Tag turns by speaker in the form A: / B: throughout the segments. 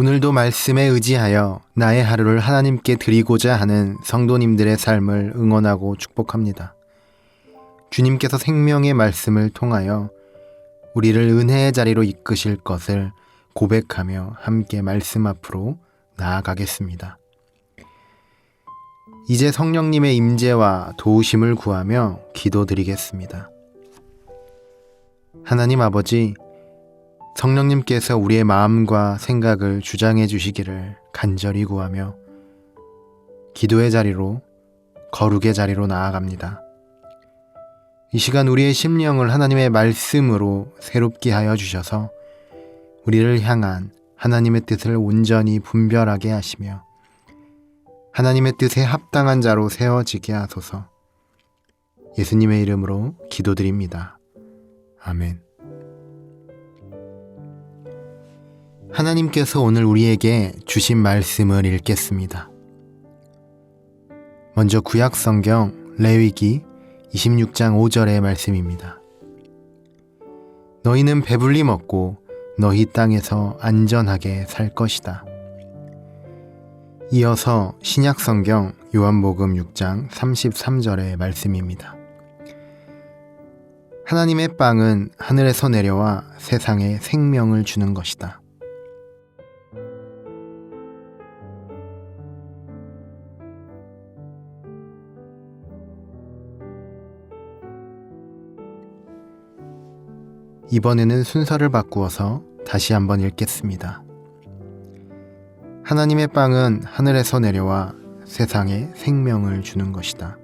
A: 오늘도 말씀에 의지하여 나의 하루를 하나님께 드리고자 하는 성도님들의 삶을 응원하고 축복합니다. 주님께서 생명의 말씀을 통하여 우리를 은혜의 자리로 이끄실 것을 고백하며 함께 말씀 앞으로 나아가겠습니다. 이제 성령님의 임재와 도우심을 구하며 기도드리겠습니다. 하나님 아버지, 성령님께서 우리의 마음과 생각을 주장해 주시기를 간절히 구하며 기도의 자리로 거룩의 자리로 나아갑니다. 이 시간 우리의 심령을 하나님의 말씀으로 새롭게 하여 주셔서 우리를 향한 하나님의 뜻을 온전히 분별하게 하시며 하나님의 뜻에 합당한 자로 세워지게 하소서 예수님의 이름으로 기도드립니다. 아멘. 하나님께서 오늘 우리에게 주신 말씀을 읽겠습니다. 먼저 구약 성경 레위기 26장 5절의 말씀입니다. 너희는 배불리 먹고 너희 땅에서 안전하게 살 것이다. 이어서 신약 성경 요한복음 6장 33절의 말씀입니다. 하나님의 빵은 하늘에서 내려와 세상에 생명을 주는 것이다. 이번에는 순서를 바꾸어서 다시 한번 읽겠습니다. 하나님의 빵은 하늘에서 내려와 세상에 생명을 주는 것이다.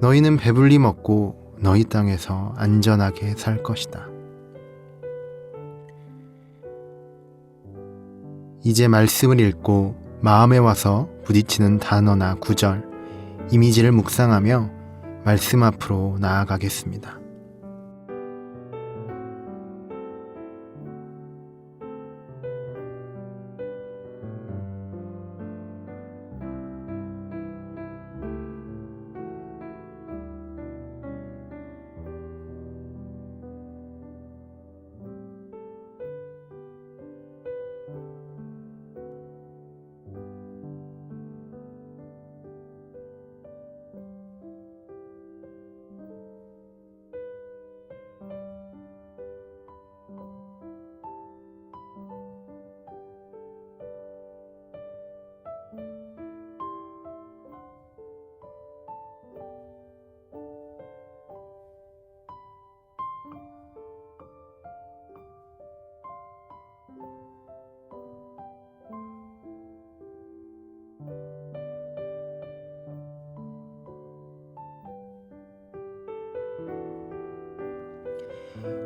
A: 너희는 배불리 먹고 너희 땅에서 안전하게 살 것이다. 이제 말씀을 읽고 마음에 와서 부딪히는 단어나 구절, 이미지를 묵상하며 말씀 앞으로 나아가겠습니다.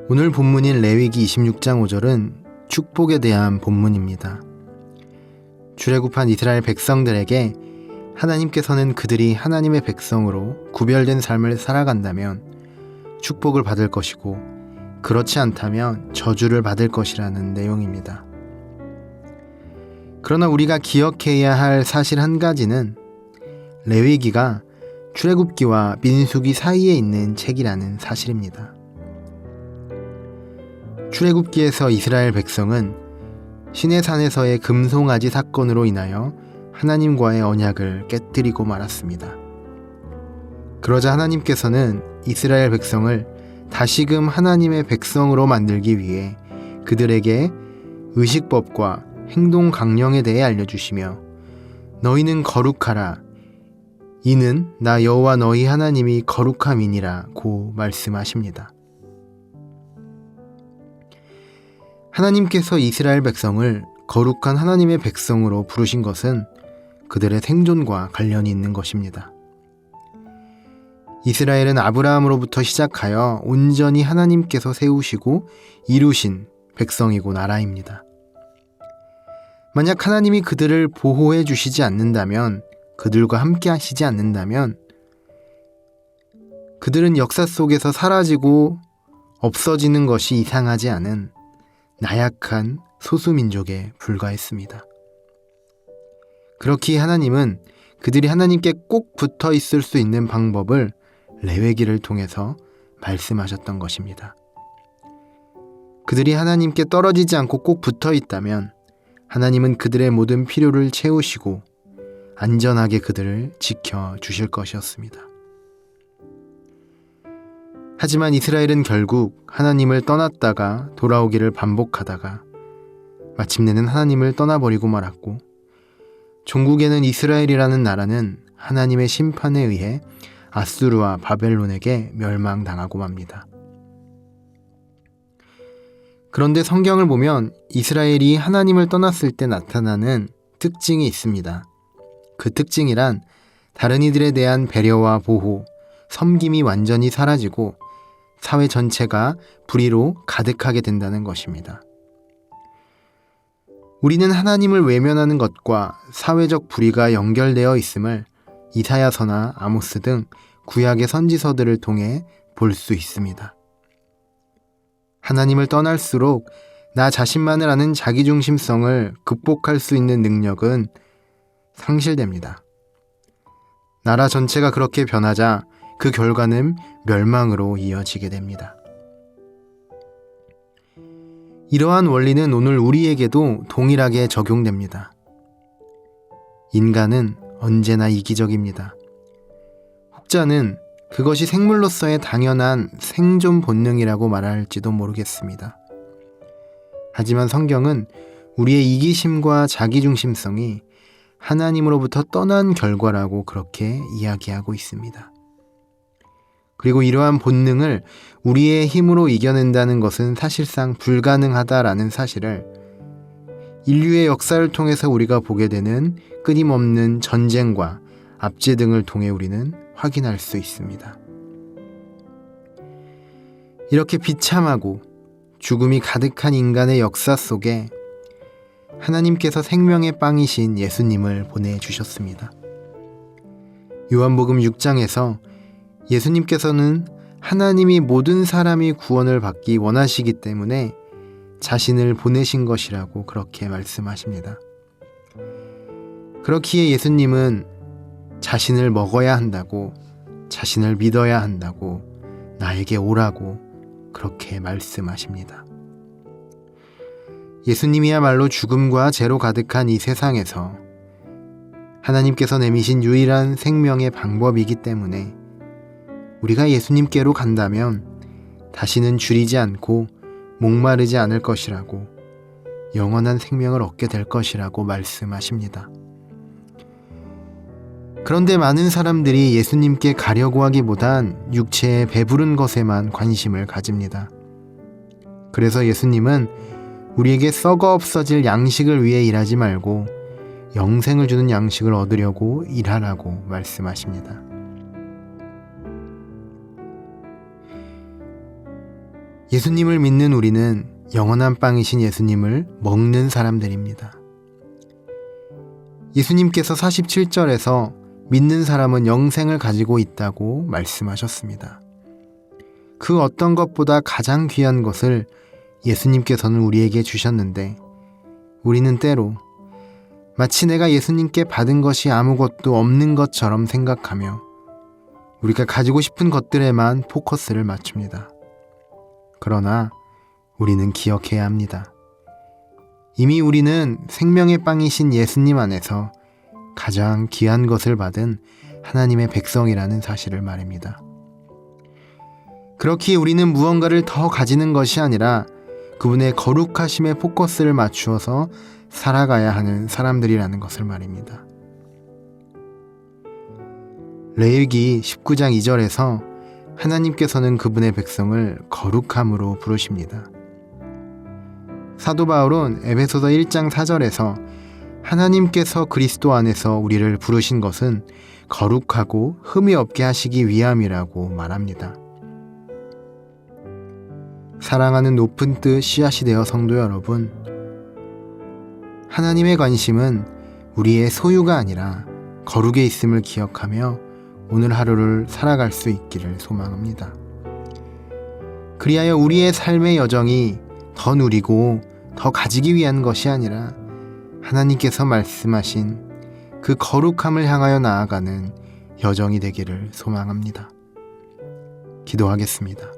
A: 오늘 본문인 레위기 26장 5절은 축복에 대한 본문입니다. 출애굽한 이스라엘 백성들에게 하나님께서는 그들이 하나님의 백성으로 구별된 삶을 살아간다면 축복을 받을 것이고 그렇지 않다면 저주를 받을 것이라는 내용입니다. 그러나 우리가 기억해야 할 사실 한 가지는 레위기가 출애굽기와 민수기 사이에 있는 책이라는 사실입니다. 출애굽기에서 이스라엘 백성은 시내산에서의 금송아지 사건으로 인하여 하나님과의 언약을 깨뜨리고 말았습니다. 그러자 하나님께서는 이스라엘 백성을 다시금 하나님의 백성으로 만들기 위해 그들에게 의식법과 행동 강령에 대해 알려주시며 너희는 거룩하라 이는 나 여호와 너희 하나님이 거룩함이니라고 말씀하십니다. 하나님께서 이스라엘 백성을 거룩한 하나님의 백성으로 부르신 것은 그들의 생존과 관련이 있는 것입니다. 이스라엘은 아브라함으로부터 시작하여 온전히 하나님께서 세우시고 이루신 백성이고 나라입니다. 만약 하나님이 그들을 보호해 주시지 않는다면, 그들과 함께 하시지 않는다면, 그들은 역사 속에서 사라지고 없어지는 것이 이상하지 않은 나약한 소수민족에 불과했습니다. 그렇기에 하나님은 그들이 하나님께 꼭 붙어 있을 수 있는 방법을 레외기를 통해서 말씀하셨던 것입니다. 그들이 하나님께 떨어지지 않고 꼭 붙어 있다면 하나님은 그들의 모든 필요를 채우시고 안전하게 그들을 지켜 주실 것이었습니다. 하지만 이스라엘은 결국 하나님을 떠났다가 돌아오기를 반복하다가 마침내는 하나님을 떠나버리고 말았고 종국에는 이스라엘이라는 나라는 하나님의 심판에 의해 아수르와 바벨론에게 멸망당하고 맙니다. 그런데 성경을 보면 이스라엘이 하나님을 떠났을 때 나타나는 특징이 있습니다. 그 특징이란 다른 이들에 대한 배려와 보호, 섬김이 완전히 사라지고 사회 전체가 불의로 가득하게 된다는 것입니다. 우리는 하나님을 외면하는 것과 사회적 불의가 연결되어 있음을 이사야서나 아모스 등 구약의 선지서들을 통해 볼 수 있습니다. 하나님을 떠날수록 나 자신만을 아는 자기중심성을 극복할 수 있는 능력은 상실됩니다. 나라 전체가 그렇게 변하자 그 결과는 멸망으로 이어지게 됩니다. 이러한 원리는 오늘 우리에게도 동일하게 적용됩니다. 인간은 언제나 이기적입니다. 혹자는 그것이 생물로서의 당연한 생존 본능이라고 말할지도 모르겠습니다. 하지만 성경은 우리의 이기심과 자기중심성이 하나님으로부터 떠난 결과라고 그렇게 이야기하고 있습니다. 그리고 이러한 본능을 우리의 힘으로 이겨낸다는 것은 사실상 불가능하다라는 사실을 인류의 역사를 통해서 우리가 보게 되는 끊임없는 전쟁과 압제 등을 통해 우리는 확인할 수 있습니다. 이렇게 비참하고 죽음이 가득한 인간의 역사 속에 하나님께서 생명의 빵이신 예수님을 보내주셨습니다. 요한복음 6장에서 예수님께서는 하나님이 모든 사람이 구원을 받기 원하시기 때문에 자신을 보내신 것이라고 그렇게 말씀하십니다. 그렇기에 예수님은 자신을 먹어야 한다고, 자신을 믿어야 한다고, 나에게 오라고 그렇게 말씀하십니다. 예수님이야말로 죽음과 죄로 가득한 이 세상에서 하나님께서 내미신 유일한 생명의 방법이기 때문에 우리가 예수님께로 간다면 다시는 줄이지 않고 목마르지 않을 것이라고 영원한 생명을 얻게 될 것이라고 말씀하십니다. 그런데 많은 사람들이 예수님께 가려고 하기보단 육체에 배부른 것에만 관심을 가집니다. 그래서 예수님은 우리에게 썩어 없어질 양식을 위해 일하지 말고 영생을 주는 양식을 얻으려고 일하라고 말씀하십니다. 예수님을 믿는 우리는 영원한 빵이신 예수님을 먹는 사람들입니다. 예수님께서 47절에서 믿는 사람은 영생을 가지고 있다고 말씀하셨습니다. 그 어떤 것보다 가장 귀한 것을 예수님께서는 우리에게 주셨는데 우리는 때로 마치 내가 예수님께 받은 것이 아무것도 없는 것처럼 생각하며 우리가 가지고 싶은 것들에만 포커스를 맞춥니다. 그러나 우리는 기억해야 합니다. 이미 우리는 생명의 빵이신 예수님 안에서 가장 귀한 것을 받은 하나님의 백성이라는 사실을 말입니다. 그렇기에 우리는 무언가를 더 가지는 것이 아니라 그분의 거룩하심에 포커스를 맞추어서 살아가야 하는 사람들이라는 것을 말입니다. 레일기 19장 2절에서 하나님께서는 그분의 백성을 거룩함으로 부르십니다. 사도 바울은 에베소서 1장 4절에서 하나님께서 그리스도 안에서 우리를 부르신 것은 거룩하고 흠이 없게 하시기 위함이라고 말합니다. 사랑하는 높은 뜻 씨앗이 되어 성도 여러분, 하나님의 관심은 우리의 소유가 아니라 거룩에 있음을 기억하며 오늘 하루를 살아갈 수 있기를 소망합니다. 그리하여 우리의 삶의 여정이 더 누리고 더 가지기 위한 것이 아니라 하나님께서 말씀하신 그 거룩함을 향하여 나아가는 여정이 되기를 소망합니다. 기도하겠습니다.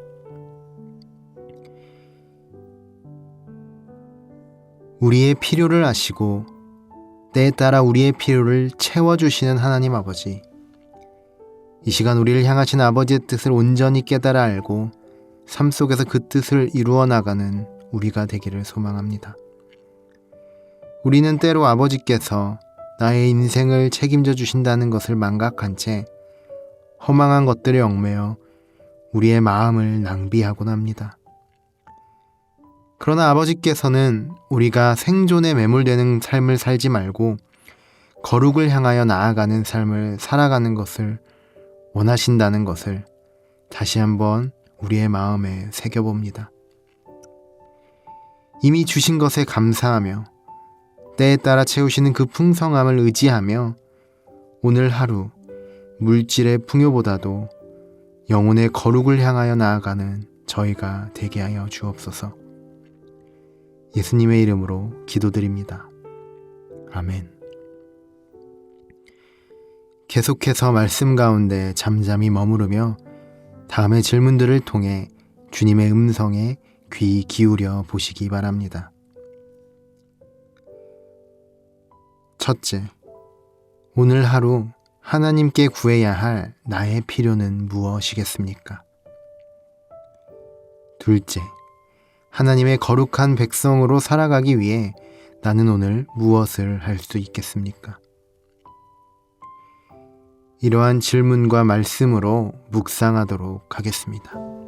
A: 우리의 필요를 아시고 때에 따라 우리의 필요를 채워주시는 하나님 아버지. 이 시간 우리를 향하신 아버지의 뜻을 온전히 깨달아 알고 삶 속에서 그 뜻을 이루어 나가는 우리가 되기를 소망합니다. 우리는 때로 아버지께서 나의 인생을 책임져 주신다는 것을 망각한 채 허망한 것들에 얽매여 우리의 마음을 낭비하곤 합니다. 그러나 아버지께서는 우리가 생존에 매몰되는 삶을 살지 말고 거룩을 향하여 나아가는 삶을 살아가는 것을 원하신다는 것을 다시 한번 우리의 마음에 새겨봅니다. 이미 주신 것에 감사하며 때에 따라 채우시는 그 풍성함을 의지하며 오늘 하루 물질의 풍요보다도 영혼의 거룩을 향하여 나아가는 저희가 되게 하여 주옵소서. 예수님의 이름으로 기도드립니다. 아멘. 계속해서 말씀 가운데 잠잠히 머무르며 다음의 질문들을 통해 주님의 음성에 귀 기울여 보시기 바랍니다. 첫째, 오늘 하루 하나님께 구해야 할 나의 필요는 무엇이겠습니까? 둘째, 하나님의 거룩한 백성으로 살아가기 위해 나는 오늘 무엇을 할 수 있겠습니까? 이러한 질문과 말씀으로 묵상하도록 하겠습니다.